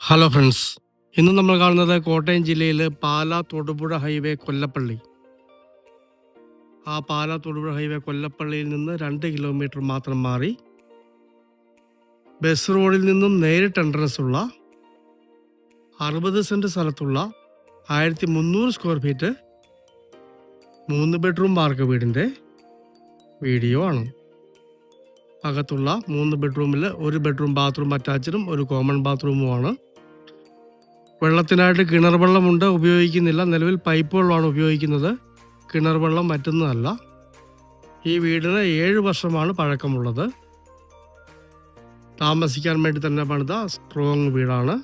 Hello friends ഇന്ന് നമ്മൾ കാണുന്നത് കോട്ടയം ജില്ലയിൽ പാലാ തൊടുപുഴ ഹൈവേ കൊല്ലപ്പള്ളി. ആ പാലാ തൊടുപുഴ ഹൈവേ കൊല്ലപ്പള്ളിയിൽ നിന്ന് രണ്ട് കിലോമീറ്റർ മാത്രം മാറി. ബസ് റോഡിൽ നിന്നും നേരിട്ട് എൻട്രൻസ് ഉള്ള അറുപത് സെന്റ് സ്ഥലത്തുള്ള ആയിരത്തി മുന്നൂറ് സ്ക്വയർ ഫീറ്റ് മൂന്ന് ബെഡ്റൂം വാർക്ക വീടിന്റെ വീഡിയോ ആണ്. അകത്തുള്ള മൂന്ന് ബെഡ്റൂമിൽ ഒരു ബെഡ്റൂം ബാത്റൂം അറ്റാച്ചഡും ഒരു കോമൺ ബാത്റൂമുമാണ് വെള്ളത്തിനായിട്ട് കിണർ വെള്ളമുണ്ട് ഉപയോഗിക്കുന്നില്ല. നിലവിൽ പൈപ്പ് വെള്ളമാണ് ഉപയോഗിക്കുന്നത്. കിണർ വെള്ളം മറ്റൊന്നല്ല ഈ വീടിന് ഏഴ് വർഷമാണ് പഴക്കമുള്ളത്. താമസിക്കാൻ വേണ്ടി തന്നെ പണിത സ്ട്രോങ് വീടാണ്.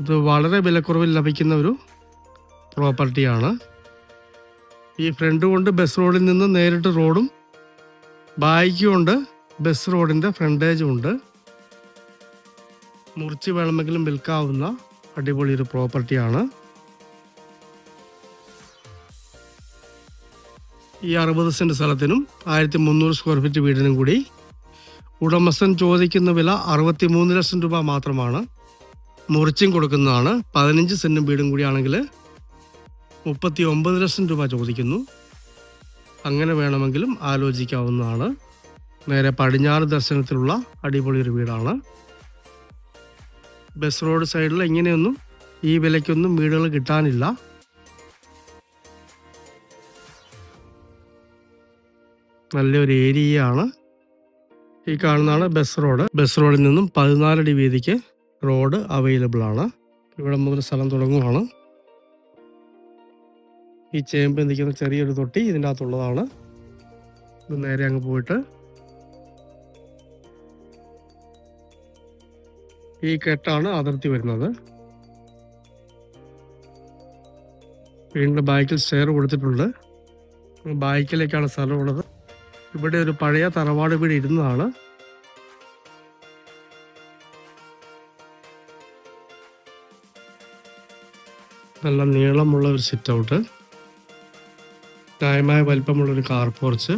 ഇത് വളരെ വിലക്കുറവിൽ ലഭിക്കുന്ന ഒരു പ്രോപ്പർട്ടിയാണ് ഈ ഫ്രണ്ട് കൊണ്ട് ബസ് റോഡിൽ നിന്ന് നേരിട്ട് റോഡും ബാക്ക് കൊണ്ട് ബസ് റോഡിന്റെ ഫ്രണ്ടേജും ഉണ്ട്. മുറിച്ച് വേണമെങ്കിലും വിൽക്കാവുന്ന അടിപൊളി ഒരു പ്രോപ്പർട്ടിയാണ് ഈ അറുപത് സെന്റ് സ്ഥലത്തിനും ആയിരത്തി മുന്നൂറ് സ്ക്വയർ ഫീറ്റ് വീടിനും കൂടി ഉടമസ്ഥൻ ചോദിക്കുന്ന വില അറുപത്തി മൂന്ന് ലക്ഷം രൂപ മാത്രമാണ്. മുറിച്ചും കൊടുക്കുന്നതാണ്. പതിനഞ്ച് സെന്റും വീടും കൂടിയാണെങ്കിൽ മുപ്പത്തി ഒമ്പത് ലക്ഷം രൂപ ചോദിക്കുന്നു. അങ്ങനെ വേണമെങ്കിലും ആലോചിക്കാവുന്നതാണ്. നേരെ പടിഞ്ഞാറ് ദർശനത്തിലുള്ള അടിപൊളി ഒരു വീടാണ്. ബസ് റോഡ് സൈഡിൽ ഇങ്ങനെയൊന്നും ഈ വിലയ്ക്കൊന്നും വീടുകൾ കിട്ടാനില്ല. നല്ലൊരു ഏരിയയാണ്. ഈ കാണുന്നതാണ് ബസ് റോഡ്. ബസ് റോഡിൽ നിന്നും പതിനാലടി വീതിക്ക് റോഡ് അവൈലബിൾ ആണ്. ഇവിടെ മുതൽ സ്ഥലം തുടങ്ങുവാണ്. ഈ ചേമ്പ് നിൽക്കുന്ന ചെറിയൊരു തൊട്ടി ഇതിന്റെ അകത്തുള്ളതാണ്. നേരെ അങ്ങ് പോയിട്ട് ഈ കെട്ടാണ് അതിർത്തി വരുന്നത്. വീണ്ടും ബാക്കിൽ സ്റ്റെയർ കൊടുത്തിട്ടുണ്ട്. ബാക്കിലേക്കാണ് സ്ഥലമുള്ളത്. ഇവിടെ ഒരു പഴയ തറവാട് വീട് ഇരുന്നതാണ്. നല്ല നീളമുള്ള ഒരു സിറ്റ് ഔട്ട് ന്യായമായ വലിപ്പമുള്ള ഒരു കാർ പോർച്ച്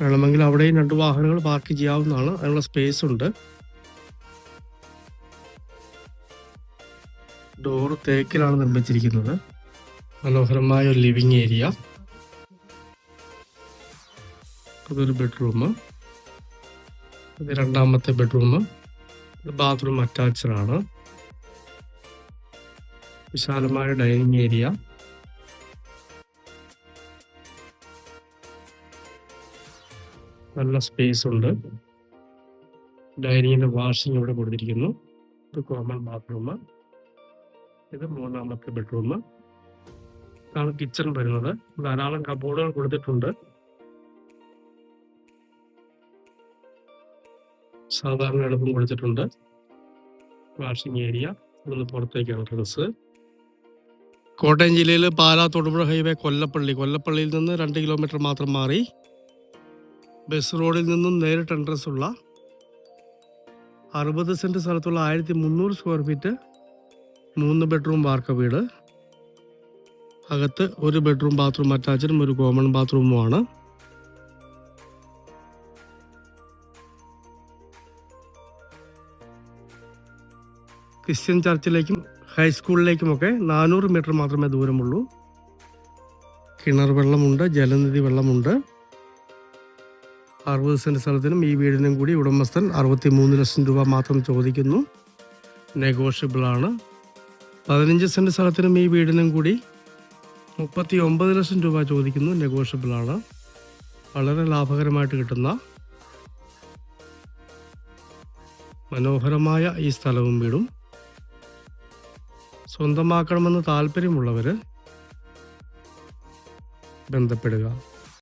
വേണമെങ്കിൽ അവിടെയും രണ്ട് വാഹനങ്ങൾ പാർക്ക് ചെയ്യാവുന്നതാണ്. അതിനുള്ള സ്പേസ് ഉണ്ട്. ഡോർ തേക്കിലാണ് നിർമ്മിച്ചിരിക്കുന്നത്. മനോഹരമായ ഒരു ലിവിങ് ഏരിയ അതൊരു ബെഡ്റൂം ഇത് രണ്ടാമത്തെ ബെഡ്റൂം ബാത്റൂം അറ്റാച്ച്ഡ് ആണ്. വിശാലമായ ഡൈനിങ് ഏരിയ നല്ല സ്പേസ് ഉണ്ട്. ഡൈനിങ്ങിന്റെ വാഷിംഗ് ഇവിടെ കൊടുത്തിരിക്കുന്നു. ഇത് കോമൺ ബാത്റൂം ഇത് മൂന്നാമത്തെ ബെഡ്റൂം ഇതാണ് കിച്ചൺ വരുന്നത്. ധാരാളം കബോർഡുകൾ കൊടുത്തിട്ടുണ്ട്. സാധാരണ എളുപ്പം കൊടുത്തിട്ടുണ്ട്. വാഷിംഗ് ഏരിയ ഇന്ന് പുറത്തേക്കാണ് ഡ്രസ്സ് കോട്ടയം ജില്ലയിൽ പാലാ തൊടുപുഴ ഹൈവേ കൊല്ലപ്പള്ളി. കൊല്ലപ്പള്ളിയിൽ നിന്ന് രണ്ട് കിലോമീറ്റർ മാത്രം മാറി. ബസ് റോഡിൽ നിന്നും നേരിട്ട് എൻട്രൻസ് ഉള്ള അറുപത് സെന്റ് സ്ഥലത്തുള്ള ആയിരത്തി മുന്നൂറ് സ്ക്വയർ ഫീറ്റ് മൂന്ന് ബെഡ്റൂം വാർക്ക വീട്. അകത്ത് ഒരു ബെഡ്റൂം ബാത്റൂം അറ്റാച്ചഡും ഒരു കോമൺ ബാത്റൂമുമാണ് ക്രിസ്ത്യൻ ചർച്ചിലേക്കും ഹൈസ്കൂളിലേക്കുമൊക്കെ നാനൂറ് മീറ്റർ മാത്രമേ ദൂരമുള്ളൂ. കിണർ വെള്ളമുണ്ട് ജലനിധി വെള്ളമുണ്ട്. അറുപത് സെന്റ് സ്ഥലത്തിനും ഈ വീടിനും കൂടി ഉടമസ്ഥൻ അറുപത്തി മൂന്ന് ലക്ഷം രൂപ മാത്രം ചോദിക്കുന്നു. നെഗോഷ്യബിൾ ആണ്. പതിനഞ്ച് സെന്റ് സ്ഥലത്തിനും ഈ വീടിനും കൂടി മുപ്പത്തി ഒമ്പത് ലക്ഷം രൂപ ചോദിക്കുന്നു. നെഗോഷ്യബിളാണ് വളരെ ലാഭകരമായിട്ട് കിട്ടുന്ന മനോഹരമായ ഈ സ്ഥലവും വീടും. സ്വന്തമാക്കണമെന്ന് താല്പര്യമുള്ളവർ ബന്ധപ്പെടുക.